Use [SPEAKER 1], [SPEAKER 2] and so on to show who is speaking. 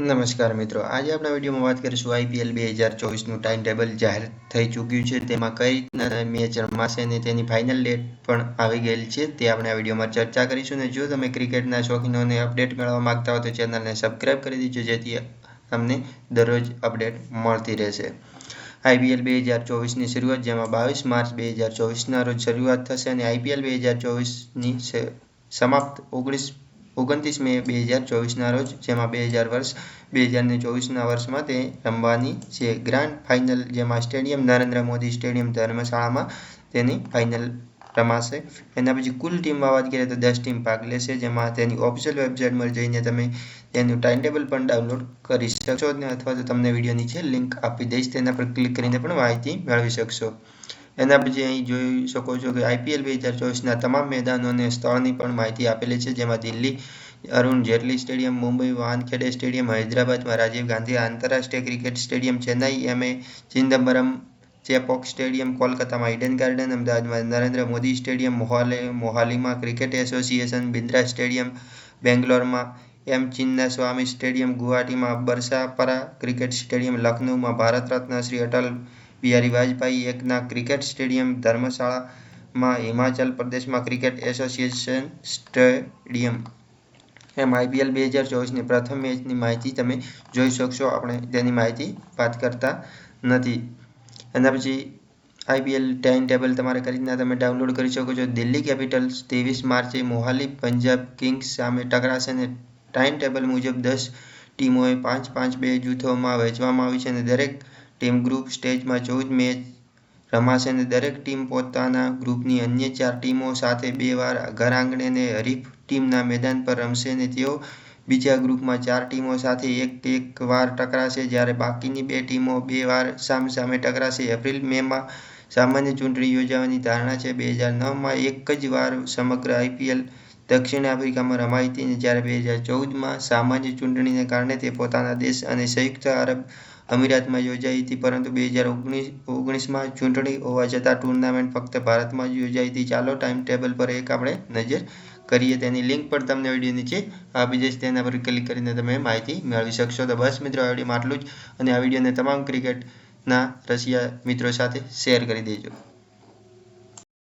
[SPEAKER 1] નમસ્કાર મિત્રો, આજે આપણા વિડીયોમાં વાત કરીશું આઈપીએલ બે હજાર ચોવીસનું ટાઈમ ટેબલ જાહેર થઈ ચૂક્યું છે. તેમાં કઈ રીતના મેચ રમાશે અને તેની ફાઇનલ ડેટ પણ આવી ગયેલી છે, તે આપણે આ વિડીયોમાં ચર્ચા કરીશું. અને જો તમે ક્રિકેટના શોખીનોને અપડેટ મેળવવા માંગતા હો તો ચેનલને સબસ્ક્રાઇબ કરી દીજો, જેથી તમને દરરોજ અપડેટ મળતી રહેશે. આઈપીએલ બે હજાર ચોવીસની શરૂઆત, જેમાં બાવીસ માર્ચ બે હજાર ચોવીસના રોજ શરૂઆત થશે અને આઈપીએલ બે હજાર ચોવીસની સમાપ્ત ઓગણીસ ઓગણત્રીસ મે બે હજાર ચોવીસના રોજ, જેમાં બે હજાર વર્ષ, બે હજારને ચોવીસના વર્ષમાં તે રમવાની છે ગ્રાન્ડ ફાઇનલ, જેમાં સ્ટેડિયમ, નરેન્દ્ર મોદી સ્ટેડિયમ ધર્મશાળામાં તેની ફાઇનલ રમાશે. એના પછી કુલ ટીમમાં વાત કરીએ તો દસ ટીમ ભાગ લેશે, જેમાં તેની ઓફિશિયલ વેબસાઇટમાં જઈને તમે તેનું ટાઈમ ટેબલ પણ ડાઉનલોડ કરી શકશો અથવા તો તમને વીડિયો નીચે લિંક આપી દઈશ તેના પર ક્લિક કરીને પણ માહિતી મેળવી શકશો. એના પછી અહીં જોઈ શકો છો કે આઈપીએલ બે હજાર ચોવીસના તમામ મેદાનો અને સ્થળની પણ માહિતી આપેલી છે, જેમાં દિલ્હી, અરુણ જેટલી સ્ટેડિયમ, મુંબઈ, વાનખેડે સ્ટેડિયમ, હૈદરાબાદમાં રાજીવ ગાંધી આંતરરાષ્ટ્રીય cricket stadium, Chennai M A Chidambaram, Chepauk stadium, કોલકાતામાં ઇડન ગાર્ડન, અમદાવાદમાં નરેન્દ્ર મોદી સ્ટેડિયમ, મોહાલે, મોહાલીમાં ક્રિકેટ એસોસિએશન બિન્દ્રા સ્ટેડિયમ, બેંગ્લોરમાં એમ ચિન્ના સ્વામી સ્ટેડિયમ, ગુવાહાટીમાં બરસાપરા ક્રિકેટ સ્ટેડિયમ લખનૌમાં ભારત રત્ન શ્રી અટલ બિહારી વાજપેયી એકના ક્રિકેટ સ્ટેડિયમ ધર્મશાળામાં હિમાચલ પ્રદેશમાં ક્રિકેટ એસોસિએશન સ્ટેડિયમ. એમ આઈપીએલ બે હજાર ચોવીસની પ્રથમ મેચની માહિતી તમે જોઈ શકશો. આપણે તેની માહિતી વાત કરતા નથી. એના પછી આઈપીએલ ટાઈમ ટેબલ તમારે રીતના તમે ડાઉનલોડ કરી શકો છો? દિલ્હી કેપિટલ્સ ત્રેવીસ માર્ચે મોહાલી પંજાબ કિંગ્સ સામે ટકરાશે અને ટાઈમ ટેબલ મુજબ દસ ટીમોએ પાંચ પાંચ બે જૂથોમાં વહેંચવામાં આવી છે અને દરેક ટીમ ગ્રુપ સ્ટેજમાં ચૌદ મેચ રમાશે અને દરેક ટીમ પોતાના ગ્રુપની અન્ય ચાર ટીમો સાથે બે વાર ઘર આંગણે અને હરીફ ટીમના મેદાન પર રમશે અને તેઓ બીજા ગ્રુપમાં ચાર ટીમો સાથે એક એક વાર ટકરાશે જ્યારે બાકીની બે ટીમો બે વાર સામ સામે ટકરાશે. એપ્રિલ મેમાં સામાન્ય ચૂંટણી યોજાવાની ધારણા છે. બે હજાર નવમાં એક જ વાર સમગ્ર આઈપીએલ દક્ષિણ આફ્રિકામાં રમાઈ હતી જ્યારે બે હજાર ચૌદમાં સામાન્ય ચૂંટણીને કારણે તે પોતાના દેશ અને સંયુક્ત આરબ અમીરાતમાં યોજાઈ હતી, પરંતુ બે હજાર ઓગણીસ, ઓગણીસમાં ચૂંટણી હોવા છતાં ટુર્નામેન્ટ ફક્ત ભારતમાં જ યોજાઈ હતી. ચાલો, ટાઈમ ટેબલ પર એક આપણે નજર કરીએ. તેની લિંક પણ તમને વીડિયો નીચે આપી જઈશ તેના પર ક્લિક કરીને તમે માહિતી મેળવી શકશો. તો બસ મિત્રો, આ વિડીયોમાં આટલું જ. અને આ વિડીયોને તમામ ક્રિકેટના રશિયા મિત્રો સાથે શેર કરી દેજો.